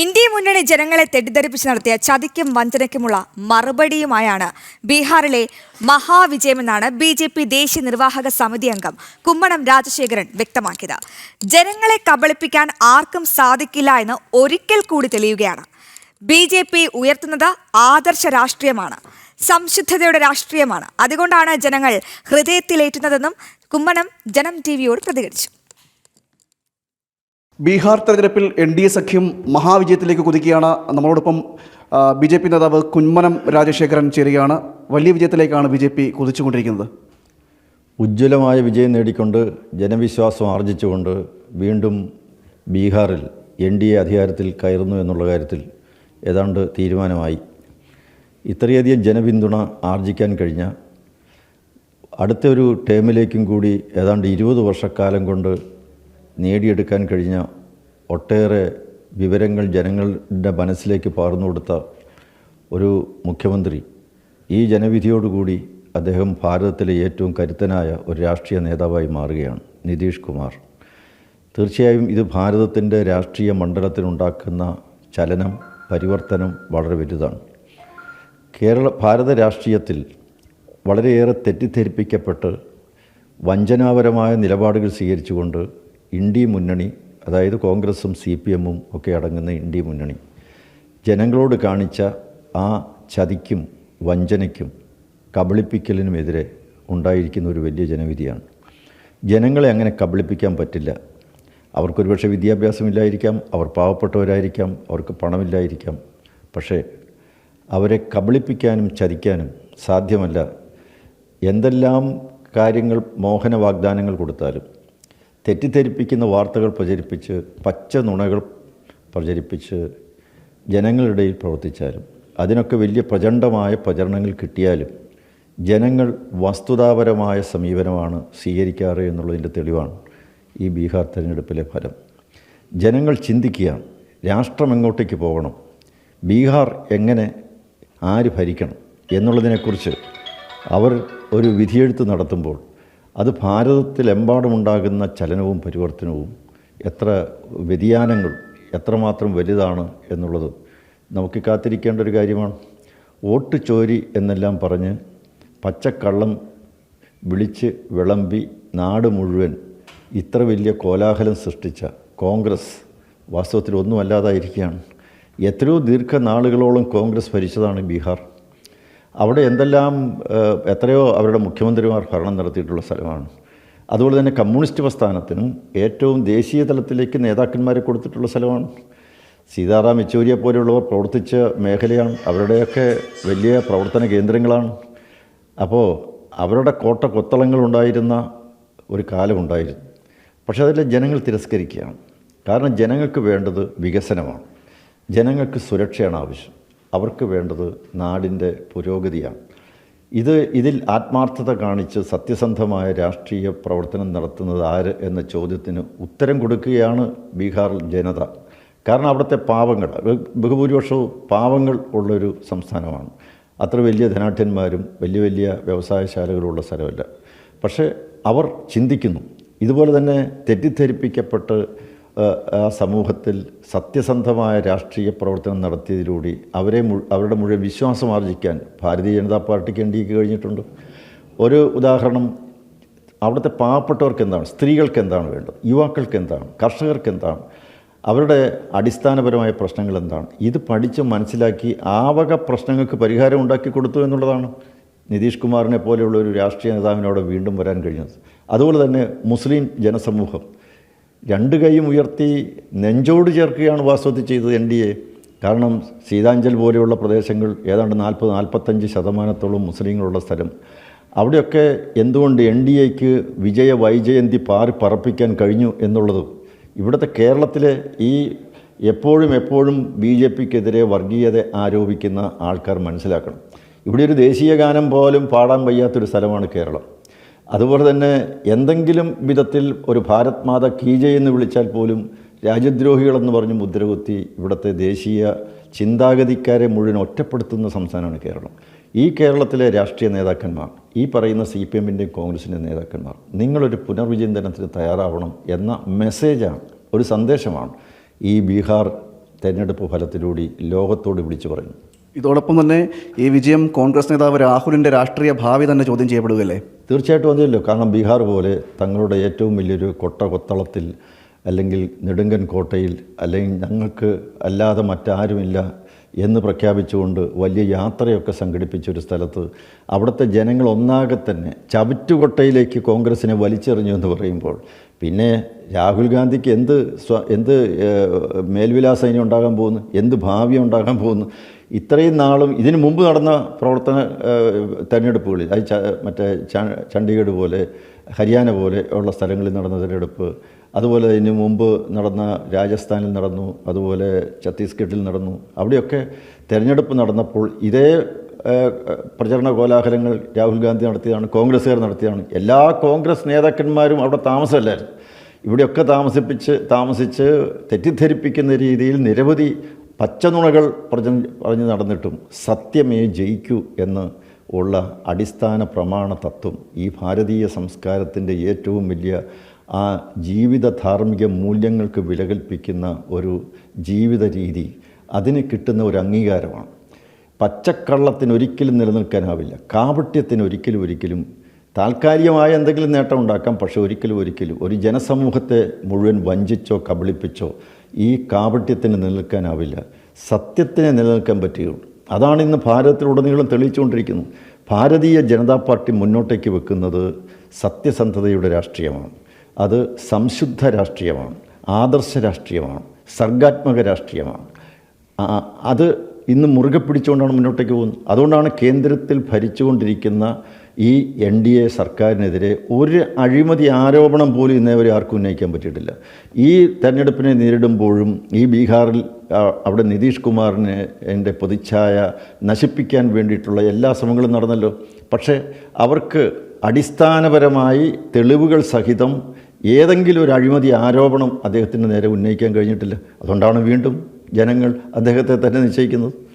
India മുന്നണി ജനങ്ങളെ തെറ്റിദ്ധരിപ്പിച്ച് നടത്തിയ ചതിക്കും വഞ്ചനയ്ക്കുമുള്ള മറുപടിയുമായാണ് ബീഹാറിലെ മഹാവിജയമെന്നാണ് ബി ജെ പി ദേശീയ നിർവാഹക സമിതി അംഗം കുമ്മണം രാജശേഖരൻ വ്യക്തമാക്കിയത്. ജനങ്ങളെ കബളിപ്പിക്കാൻ ആർക്കും സാധിക്കില്ല എന്ന് ഒരിക്കൽ കൂടി തെളിയുകയാണ്. ബി ജെ പി ഉയർത്തുന്നത് ആദർശ രാഷ്ട്രീയമാണ് സംശുദ്ധതയുടെ രാഷ്ട്രീയമാണ്. അതുകൊണ്ടാണ് ജനങ്ങൾ ഹൃദയത്തിലേറ്റുന്നതെന്നും കുമ്മണം ജനം ടി വിയോട് പ്രതികരിച്ചു. ബീഹാർ തെരഞ്ഞെടുപ്പിൽ എൻ ഡി എ സഖ്യം മഹാവിജയത്തിലേക്ക് കുതിക്കുകയാണ്. നമ്മളോടൊപ്പം ബി ജെ പി നേതാവ് കുന്മനം രാജശേഖരൻ ചേരുകയാണ്. വലിയ വിജയത്തിലേക്കാണ് ബി ജെ പി കുതിച്ചുകൊണ്ടിരിക്കുന്നത്. ഉജ്ജ്വലമായ വിജയം നേടിക്കൊണ്ട് ജനവിശ്വാസം ആർജിച്ചുകൊണ്ട് വീണ്ടും ബീഹാറിൽ എൻ ഡി എ അധികാരത്തിൽ കയറുന്നു എന്നുള്ള കാര്യത്തിൽ ഏതാണ്ട് തീരുമാനമായി. ഇത്രയധികം ജനപിന്തുണ ആർജിക്കാൻ കഴിഞ്ഞ അടുത്ത ഒരു ടേമിലേക്കും കൂടി ഏതാണ്ട് ഇരുപത് വർഷക്കാലം കൊണ്ട് നേടിയെടുക്കാൻ കഴിഞ്ഞ ഒട്ടേറെ വിവരങ്ങൾ ജനങ്ങളുടെ മനസ്സിലേക്ക് പകർന്നു കൊടുത്ത ഒരു മുഖ്യമന്ത്രി. ഈ ജനവിധിയോടുകൂടി അദ്ദേഹം ഭാരതത്തിലെ ഏറ്റവും കരുത്തനായ ഒരു രാഷ്ട്രീയ നേതാവായി മാറുകയാണ് നിതീഷ് കുമാർ. തീർച്ചയായും ഇത് ഭാരതത്തിന്റെ രാഷ്ട്രീയ മണ്ഡലത്തിനുണ്ടാക്കുന്ന ചലനം പരിവർത്തനം വളരെ വലുതാണ്. കേരള ഭാരത രാഷ്ട്രീയത്തിൽ വളരെയേറെ തെറ്റിദ്ധരിപ്പിക്കപ്പെട്ട് വഞ്ചനാപരമായ നിലപാടുകൾ സ്വീകരിച്ചുകൊണ്ട് ഇന്ത്യ മുന്നണി അതായത് കോൺഗ്രസും സി പി എമ്മും ഒക്കെ അടങ്ങുന്ന ഇന്ത്യ മുന്നണി. ജനങ്ങളോട് കാണിച്ച ആ ചതിക്കും വഞ്ചനയ്ക്കും കബളിപ്പിക്കലിനുമെതിരെ ഉണ്ടായിരിക്കുന്ന ഒരു വലിയ ജനവിധിയാണ്. ജനങ്ങളെ അങ്ങനെ കബളിപ്പിക്കാൻ പറ്റില്ല. അവർക്കൊരുപക്ഷെ വിദ്യാഭ്യാസമില്ലായിരിക്കാം അവർ പാവപ്പെട്ടവരായിരിക്കാം അവർക്ക് പണമില്ലായിരിക്കാം. പക്ഷേ അവരെ കബളിപ്പിക്കാനും ചതിക്കാനും സാധ്യമല്ല. എന്തെല്ലാം കാര്യങ്ങൾ മോഹന വാഗ്ദാനങ്ങൾ കൊടുത്താലും തെറ്റിദ്ധരിപ്പിക്കുന്ന വാർത്തകൾ പ്രചരിപ്പിച്ച് പച്ച നുണകൾ പ്രചരിപ്പിച്ച് ജനങ്ങളുടെ ഇടയിൽ പ്രവർത്തിച്ചാലും അതിനൊക്കെ വലിയ പ്രചണ്ഡമായ പ്രചരണങ്ങൾ കിട്ടിയാലും ജനങ്ങൾ വസ്തുതാപരമായ സമീപനമാണ് സ്വീകരിക്കാറ് എന്നുള്ളതിന്റെ തെളിവാണ് ഈ ബീഹാർ തിരഞ്ഞെടുപ്പിലെ ഫലം. ജനങ്ങൾ ചിന്തിക്കുക രാഷ്ട്രം എങ്ങോട്ടേക്ക് പോകണം? ബീഹാർ എങ്ങനെ ആര് ഭരിക്കണം? എന്നുള്ളതിനെക്കുറിച്ച് അവർ ഒരു വിധിയെഴുത്ത് നടത്തുമ്പോൾ അത് ഭാരതത്തിലെമ്പാടുമുണ്ടാകുന്ന ചലനവും പരിവർത്തനവും എത്ര വ്യതിയാനങ്ങൾ എത്രമാത്രം വലുതാണ് എന്നുള്ളത് നമുക്ക് കാത്തിരിക്കേണ്ട ഒരു കാര്യമാണ്. വോട്ട് ചോരി എന്നെല്ലാം പറഞ്ഞ് പച്ചക്കള്ളം വിളിച്ച് വിളമ്പി നാട് മുഴുവൻ ഇത്ര വലിയ കോലാഹലം സൃഷ്ടിച്ച കോൺഗ്രസ് വാസ്തവത്തിൽ ഒന്നുമല്ലാതായിരിക്കുകയാണ്. എത്രയോ ദീർഘനാളുകളോളം കോൺഗ്രസ് ഭരിച്ചതാണ് ബീഹാർ. അവിടെ എന്തെല്ലാം എത്രയോ അവരുടെ മുഖ്യമന്ത്രിമാർ ഭരണം നടത്തിയിട്ടുള്ള സ്ഥലമാണ്. അതുപോലെ തന്നെ കമ്മ്യൂണിസ്റ്റ് പ്രസ്ഥാനത്തിനും ഏറ്റവും ദേശീയ തലത്തിലേക്ക് നേതാക്കന്മാരെ കൊടുത്തിട്ടുള്ള സ്ഥലമാണ്. സീതാറാം യെച്ചൂരിയെ പോലെയുള്ളവർ പ്രവർത്തിച്ച മേഖലയാണ് അവരുടെയൊക്കെ വലിയ പ്രവർത്തന കേന്ദ്രങ്ങളാണ്. അപ്പോൾ അവരുടെ കോട്ട കൊത്തളങ്ങളുണ്ടായിരുന്ന ഒരു കാലമുണ്ടായിരുന്നു പക്ഷേ അതിലെ ജനങ്ങൾ തിരസ്കരിക്കുകയാണ്. കാരണം ജനങ്ങൾക്ക് വേണ്ടത് വികസനമാണ്. ജനങ്ങൾക്ക് സുരക്ഷയാണ് ആവശ്യം. അവർക്ക് വേണ്ടത് നാടിന്റെ പുരോഗതിയാണ്. ഇത് ഇതിൽ ആത്മാർത്ഥത കാണിച്ച് സത്യസന്ധമായ രാഷ്ട്രീയ പ്രവർത്തനം നടത്തുന്നത് ആര് എന്ന ചോദ്യത്തിന് ഉത്തരം കൊടുക്കുകയാണ് ബീഹാർ ജനത. കാരണം അവിടുത്തെ പാവങ്ങൾ ബഹു- ബഹുഭൂരിപക്ഷവും പാവങ്ങൾ ഉള്ളൊരു സംസ്ഥാനമാണ്. അത്ര വലിയ ധനാഠ്യന്മാരും വലിയ വലിയ വ്യവസായശാലകളുള്ള സ്ഥലമല്ല. പക്ഷേ അവർ ചിന്തിക്കുന്നു. ഇതുപോലെ തന്നെ തെറ്റിദ്ധരിപ്പിക്കപ്പെട്ട് ആ, സമൂഹത്തിൽ സത്യസന്ധമായ രാഷ്ട്രീയ പ്രവർത്തനം നടത്തിയതിലൂടെ അവരെ അവരുടെ മുഴുവൻ വിശ്വാസം ആർജിക്കാൻ ഭാരതീയ ജനതാ പാർട്ടിക്ക് എൻ ഡി കഴിഞ്ഞിട്ടുണ്ട്. ഒരു ഉദാഹരണം അവിടുത്തെ പാവപ്പെട്ടവർക്ക് എന്താണ് സ്ത്രീകൾക്ക് എന്താണ് വേണ്ടത് യുവാക്കൾക്ക് എന്താണ് കർഷകർക്ക് എന്താണ് അവരുടെ അടിസ്ഥാനപരമായ പ്രശ്നങ്ങൾ എന്താണ് ഇത് പഠിച്ച് മനസ്സിലാക്കി ആവക പ്രശ്നങ്ങൾക്ക് പരിഹാരം ഉണ്ടാക്കി കൊടുത്തു എന്നുള്ളതാണ് നിതീഷ് കുമാറിനെ പോലെയുള്ള ഒരു രാഷ്ട്രീയ നേതാവിനോട് വീണ്ടും വരാൻ കഴിഞ്ഞത്. അതുപോലെ തന്നെ മുസ്ലിം ജനസമൂഹം രണ്ട് കൈയും ഉയർത്തി നെഞ്ചോട് ചേർക്കുകയാണ് വാസ്തവത്തിൽ ചെയ്തത് എൻ ഡി എ. കാരണം സീതാഞ്ചൽ പോലെയുള്ള പ്രദേശങ്ങൾ ഏതാണ്ട് നാൽപ്പത് നാൽപ്പത്തഞ്ച് ശതമാനത്തോളം മുസ്ലിങ്ങളുള്ള സ്ഥലം. അവിടെയൊക്കെ എന്തുകൊണ്ട് എൻ ഡി എക്ക് വിജയ വൈജയന്തി പാറി പറപ്പിക്കാൻ കഴിഞ്ഞു എന്നുള്ളത്? ഇവിടുത്തെ കേരളത്തിലെ ഈ എപ്പോഴും എപ്പോഴും ബി ജെ പിക്കെതിരെ വർഗീയത ആരോപിക്കുന്ന ആൾക്കാർ മനസ്സിലാക്കണം. ഇവിടെ ഒരു ദേശീയ ഗാനം പോലും പാടാൻ വയ്യാത്തൊരു സ്ഥലമാണ് കേരളം. അതുപോലെ തന്നെ എന്തെങ്കിലും വിധത്തിൽ ഒരു ഭാരത് മാത കീജെ എന്ന് വിളിച്ചാൽ പോലും രാജ്യദ്രോഹികളെന്ന് പറഞ്ഞ് മുദ്രകുത്തി ഇവിടുത്തെ ദേശീയ ചിന്താഗതിക്കാരെ മുഴുവൻ ഒറ്റപ്പെടുത്തുന്ന സംസ്ഥാനമാണ് കേരളം. ഈ കേരളത്തിലെ രാഷ്ട്രീയ നേതാക്കന്മാർ ഈ പറയുന്ന സി പി എമ്മിന്റെയും കോൺഗ്രസിന്റെയും നേതാക്കന്മാർ നിങ്ങളൊരു പുനർവിചിന്തനത്തിന് തയ്യാറാവണം എന്ന മെസ്സേജാണ് ഒരു സന്ദേശമാണ് ഈ ബീഹാർ തെരഞ്ഞെടുപ്പ് ഫലത്തിലൂടെ ലോകത്തോട് വിളിച്ചു പറയുന്നു ഇതോടൊപ്പം തന്നെ ഈ വിജയം കോൺഗ്രസ് നേതാവ് രാഹുലിന്റെ രാഷ്ട്രീയ ഭാവി തന്നെ ചോദ്യം ചെയ്യപ്പെടുകയല്ലേ? തീർച്ചയായിട്ടും അതിലല്ലോ കാരണം ബീഹാർ പോലെ തങ്ങളുടെ ഏറ്റവും വലിയൊരു കൊട്ട കൊത്തളത്തിൽ അല്ലെങ്കിൽ നെടുങ്കൻ കോട്ടയിൽ അല്ലെങ്കിൽ ഞങ്ങൾക്ക് അല്ലാതെ മറ്റാരുമില്ല എന്ന് പ്രഖ്യാപിച്ചുകൊണ്ട് വലിയ യാത്രയൊക്കെ സംഘടിപ്പിച്ചൊരു സ്ഥലത്ത് അവിടുത്തെ ജനങ്ങൾ ഒന്നാകെ തന്നെ ചവിറ്റുകൊട്ടയിലേക്ക് കോൺഗ്രസിനെ വലിച്ചെറിഞ്ഞു എന്ന് പറയുമ്പോൾ പിന്നെ രാഹുൽ ഗാന്ധിക്ക് എന്ത് എന്ത് മേൽവിലാസം ഇനി ഉണ്ടാകാൻ പോകുന്നു? എന്ത് ഭാവി ഉണ്ടാകാൻ പോകുന്നു? ഇത്രയും നാളും ഇതിനു മുമ്പ് നടന്ന പ്രവർത്തന തെരഞ്ഞെടുപ്പുകളിൽ അത് മറ്റേ ചണ്ഡീഗഡ് പോലെ ഹരിയാന പോലെ ഉള്ള സ്ഥലങ്ങളിൽ നടന്ന തെരഞ്ഞെടുപ്പ് അതുപോലെ ഇതിനു മുമ്പ് നടന്ന രാജസ്ഥാനിൽ നടന്നു അതുപോലെ ഛത്തീസ്ഗഡിൽ നടന്നു അവിടെയൊക്കെ തിരഞ്ഞെടുപ്പ് നടന്നപ്പോൾ ഇതേ പ്രചരണ കോലാഹലങ്ങൾ രാഹുൽ ഗാന്ധി നടത്തിയതാണ് കോൺഗ്രസ്സുകാർ നടത്തിയതാണ്. എല്ലാ കോൺഗ്രസ് നേതാക്കന്മാരും അവിടെ താമസമല്ലായിരുന്നു. ഇവിടെയൊക്കെ താമസിപ്പിച്ച് താമസിച്ച് തെറ്റിദ്ധരിപ്പിക്കുന്ന രീതിയിൽ നിരവധി പച്ചനുണകൾ പറഞ്ഞ് പറഞ്ഞ് നടന്നിട്ടും സത്യമേ ജയിക്കൂ എന്ന് ഉള്ള അടിസ്ഥാന പ്രമാണ തത്വം ഈ ഭാരതീയ സംസ്കാരത്തിന്റെ ഏറ്റവും വലിയ ആ ജീവിത ധാർമ്മിക മൂല്യങ്ങൾക്ക് വിലകൽപ്പിക്കുന്ന ഒരു ജീവിത രീതി അതിന് കിട്ടുന്ന ഒരു അംഗീകാരമാണ്. പച്ചക്കള്ളത്തിന് ഒരിക്കലും നിലനിൽക്കാനാവില്ല. കാപട്യത്തിന് ഒരിക്കലും ഒരിക്കലും താൽക്കാലികമായ എന്തെങ്കിലും നേട്ടം ഉണ്ടാക്കാം പക്ഷേ ഒരിക്കലും ഒരിക്കലും ഒരു ജനസമൂഹത്തെ മുഴുവൻ വഞ്ചിച്ചോ കബളിപ്പിച്ചോ ഈ കാപട്യത്തിന് നിലനിൽക്കാനാവില്ല. സത്യത്തിനെ നിലനിൽക്കാൻ പറ്റുകയുള്ളൂ. അതാണ് ഇന്ന് ഭാരതത്തിലുടനീളം തെളിയിച്ചുകൊണ്ടിരിക്കുന്നത് ഭാരതീയ ജനതാ പാർട്ടി മുന്നോട്ടേക്ക് വെക്കുന്നത് സത്യസന്ധതയുടെ രാഷ്ട്രീയമാണ്. അത് സംശുദ്ധ രാഷ്ട്രീയമാണ്. ആദർശ രാഷ്ട്രീയമാണ്. സർഗാത്മക രാഷ്ട്രീയമാണ്. അത് ഇന്ന് മുറുകെ പിടിച്ചുകൊണ്ടാണ് മുന്നോട്ടേക്ക് പോകുന്നത്. അതുകൊണ്ടാണ് കേന്ദ്രത്തിൽ ഭരിച്ചുകൊണ്ടിരിക്കുന്ന ഈ എൻ ഡി എ സർക്കാരിനെതിരെ ഒരു അഴിമതി ആരോപണം പോലും ഇന്നേവരെ ആർക്കും ഉന്നയിക്കാൻ പറ്റിയിട്ടില്ല. ഈ തെരഞ്ഞെടുപ്പിനെ നേരിടുമ്പോഴും ഈ ബീഹാറിൽ അവിടെ നിതീഷ് കുമാറിനെ എന്റെ പൊതിച്ഛായ നശിപ്പിക്കാൻ വേണ്ടിയിട്ടുള്ള എല്ലാ ശ്രമങ്ങളും നടന്നല്ലോ. പക്ഷേ അവർക്ക് അടിസ്ഥാനപരമായി തെളിവുകൾ സഹിതം ഏതെങ്കിലും ഒരു അഴിമതി ആരോപണം അദ്ദേഹത്തിന്റെ നേരെ ഉന്നയിക്കാൻ കഴിഞ്ഞിട്ടില്ല. അതുകൊണ്ടാണ് വീണ്ടും ജനങ്ങൾ അദ്ദേഹത്തെ തന്നെ നിശ്ചയിക്കുന്നത്.